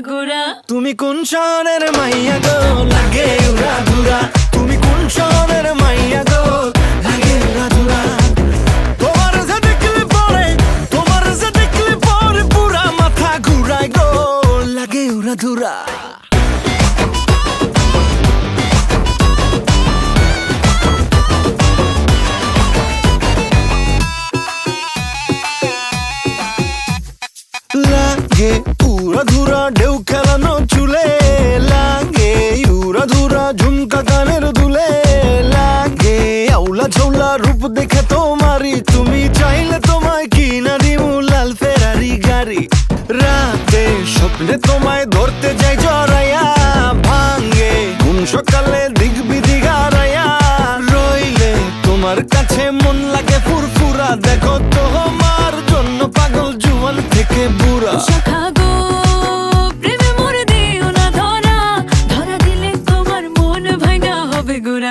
ঘুরা তুমি কোন শহরের মাইয়া গো? লাগে উড়া ঘুরা তুমি কোন শহরের মাইয়া গো? লাগে উড়া ঘুরা তোমার যে দেখলে পরে, তোমার যে দেখলে পরে পুরা মাথা ঘুরায় গো। লাগে উড়া ঘুরা লাগে। উড়া ধুরা ঢেউ খেলানো চুলে লাগে। উড়া ধুরা ঝুমকা গানের দুলে লাগে। আউলা ঝৌলা রূপ দেখে তোমারি তুমি চাইলে তোমায় কি না দিমু লাল ফেরারি গাড়ি। রাতে স্বপ্নে তোমায় ধরতে যাই জরাইয়া ভাঙে। ঘুম সকালে দিগবি দিঘা রইলে তোমার কাছে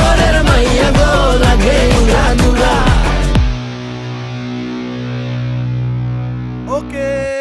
শহরের মাইয়া গো লাগে উড়া ওকে